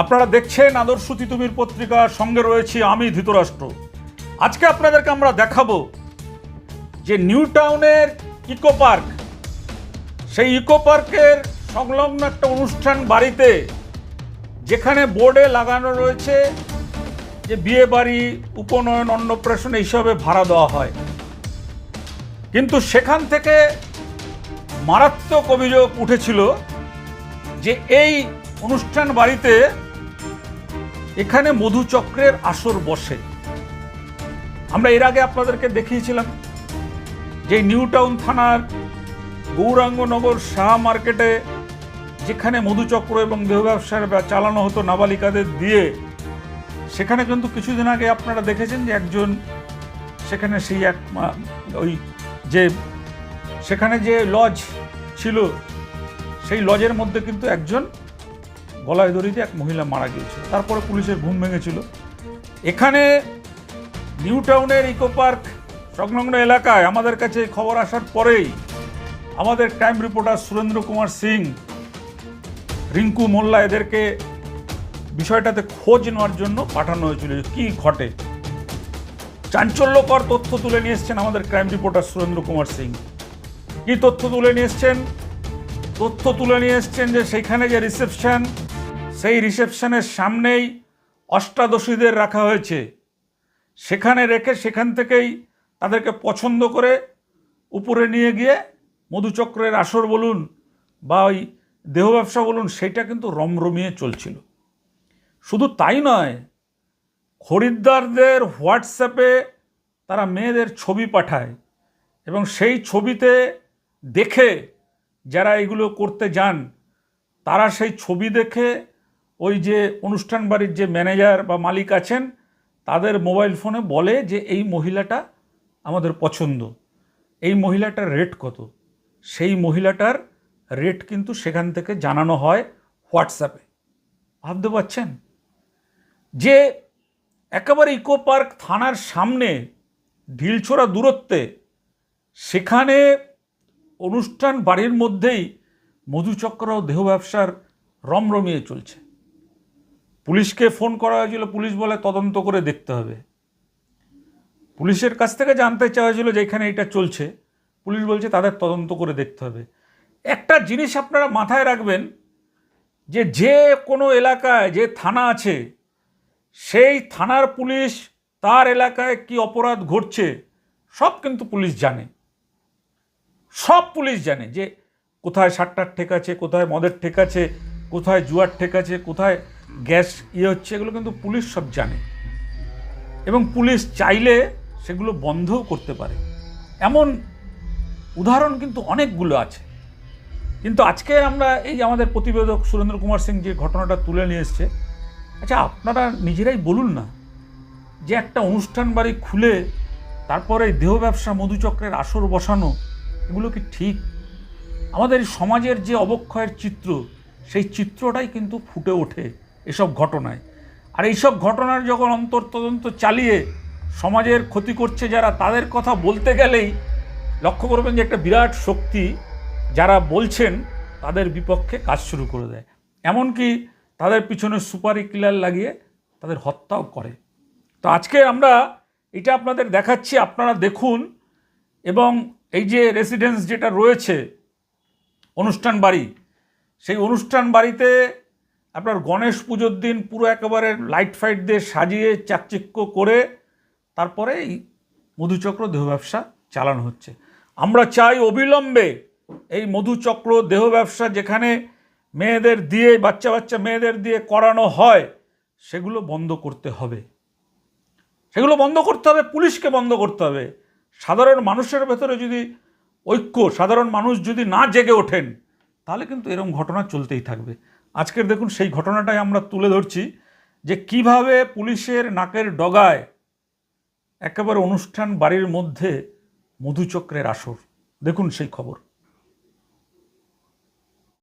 আপনারা দেখছেন আদর্শ তিতুমির পত্রিকার সঙ্গে রয়েছি আমি ধৃতরাষ্ট্র। আজকে আপনাদেরকে আমরা দেখাবো যে নিউ টাউনের ইকো পার্ক, সেই ইকো পার্কের সংলগ্ন একটা অনুষ্ঠান বাড়িতে যেখানে বোর্ডে লাগানো রয়েছে যে বিয়ে বাড়ি, উপনয়ন, অন্নপ্রাশন এইসবে ভাড়া দেওয়া হয়। কিন্তু সেখান থেকে মারাত্মক অভিযোগ উঠেছিল যে এই অনুষ্ঠান বাড়িতে এখানে মধুচক্রের আসর বসে। আমরা এর আগে আপনাদেরকে দেখিয়েছিলাম যে নিউ টাউন থানার গৌরাঙ্গনগর শাহ মার্কেটে যেখানে মধুচক্র এবং দেহ ব্যবসার চালানো হতো নাবালিকাদের দিয়ে, সেখানে কিন্তু কিছুদিন আগে আপনারা দেখেছেন যে একজন, সেখানে সেই এক ওই যে, সেখানে যে লজ ছিল, সেই লজের মধ্যে কিন্তু একজন গলায় দড়িতে এক মহিলা মারা গিয়েছিল। তারপরে পুলিশের ঘুম ভেঙেছিল। এখানে নিউ টাউনের ইকো পার্ক সংলগ্ন এলাকায় আমাদের কাছে খবর আসার পরেই আমাদের ক্রাইম রিপোর্টার সুরেন্দ্র কুমার সিং, রিঙ্কু মোল্লা এদেরকে বিষয়টাতে খোঁজ নেওয়ার জন্য পাঠানো হয়েছিল যে কী ঘটে। চাঞ্চল্যকর তথ্য তুলে নিয়ে এসছেন আমাদের ক্রাইম রিপোর্টার সুরেন্দ্র কুমার সিং। কি তথ্য তুলে নিয়ে এসছেন? তথ্য তুলে নিয়ে এসছেন যে সেইখানে যে রিসেপশন সেই রিসেপশনের সামনেই অষ্টাদশীদের রাখা হয়েছে। সেখানে রেখে সেখান থেকেই তাদেরকে পছন্দ করে উপরে নিয়ে গিয়ে মধুচক্রের আসর বলুন বা ওই দেহ ব্যবসা বলুন, সেটা কিন্তু রমরমিয়ে চলছিল। শুধু তাই নয়, খরিদ্দারদের হোয়াটসঅ্যাপে তারা মেয়েদের ছবি পাঠায় এবং সেই ছবিতে দেখে যারা এগুলো করতে যান, তারা সেই ছবি দেখে ওই যে অনুষ্ঠান বাড়ির যে ম্যানেজার বা মালিক আছেন, তাদের মোবাইল ফোনে বলে যে এই মহিলাটা আমাদের পছন্দ। এই মহিলাটার রেট কত? সেই মহিলাটার রেট কিন্তু সেখান থেকে জানানো হয় হোয়াটসঅ্যাপে। ভাবতে পারছেন? যে একেবারে ইকো পার্ক থানার সামনে, ঢিলছোড়া দূরত্বে, সেখানে অনুষ্ঠান বাড়ির মধ্যেই মধুচক্র ও দেহ ব্যবসার রমরমিয়ে চলছে। পুলিশকে ফোন করা হয়েছিল, পুলিশ বলে তদন্ত করে দেখতে হবে। পুলিশের কাছ থেকে জানতে চাওয়া হয়েছিল যে এখানে এটা চলছে। পুলিশ বলছে তাদের তদন্ত করে দেখতে হবে। একটা জিনিস আপনারা মাথায় রাখবেন, যে যে কোনো এলাকায় যে থানা আছে, সেই থানার পুলিশ, তার এলাকায় কি অপরাধ ঘটছে, সব কিন্তু পুলিশ জানে। সব পুলিশ জানে যে কোথায় সাতটার ঠেক আছে, কোথায় মদের ঠেক আছে, কোথায় জুয়ার ঠেক আছে, কোথায় গ্যাস ইয়ে হচ্ছে, এগুলো কিন্তু পুলিশ সব জানে। এবং পুলিশ চাইলে সেগুলো বন্ধও করতে পারে। এমন উদাহরণ কিন্তু অনেকগুলো আছে। কিন্তু আজকে আমরা এই আমাদের প্রতিবেদক সুরেন্দ্র কুমার সিং যে ঘটনাটা তুলে নিয়ে এসছে আচ্ছা আপনারা নিজেরাই বলুন না যে একটা অনুষ্ঠান বাড়ি খুলে তারপরে দেহ ব্যবসা, মধুচক্রের আসর বসানো, এগুলো কি ঠিক? আমাদের সমাজের যে অবক্ষয়ের চিত্র, সেই চিত্রটাই কিন্তু ফুটে ওঠে। এসব ঘটনায়। আর এইসব ঘটনার যখন অন্তর্তদন্ত চালিয়ে সমাজের ক্ষতি করছে যারা, তাদের কথা বলতে গেলেই লক্ষ্য করবেন যে একটা বিরাট শক্তি যারা বলছেন, তাদের বিপক্ষে কাজ শুরু করে দেয়। এমনকি তাদের পিছনে সুপারি কিলার লাগিয়ে তাদের হত্যাও করে। তো আজকে আমরা এটা আপনাদের দেখাচ্ছি, আপনারা দেখুন। এবং এই যে রেসিডেন্স যেটা রয়েছে, অনুষ্ঠান বাড়ি, সেই অনুষ্ঠান বাড়িতে আপনার গণেশ পুজোর দিন পুরো একেবারে লাইট ফাইট দিয়ে সাজিয়ে চাকচিক্য করে তারপরে এই মধুচক্র দেহ ব্যবসা চালানো হচ্ছে। আমরা চাই অবিলম্বে এই মধুচক্র দেহ ব্যবসা যেখানে মেয়েদের দিয়ে, বাচ্চা বাচ্চা মেয়েদের দিয়ে করানো হয়, সেগুলো বন্ধ করতে হবে। সেগুলো বন্ধ করতে হবে, পুলিশকে বন্ধ করতে হবে। সাধারণ মানুষের ভেতরে যদি ঐক্য, সাধারণ মানুষ যদি না জেগে ওঠেন, তাহলে কিন্তু এরকম ঘটনা চলতেই থাকবে। আজকের দেখুন সেই ঘটনাটাই আমরা তুলে ধরছি যে কীভাবে পুলিশের নাকের ডগায় একেবারে অনুষ্ঠান বাড়ির মধ্যে মধুচক্রের আসর। দেখুন সেই খবর।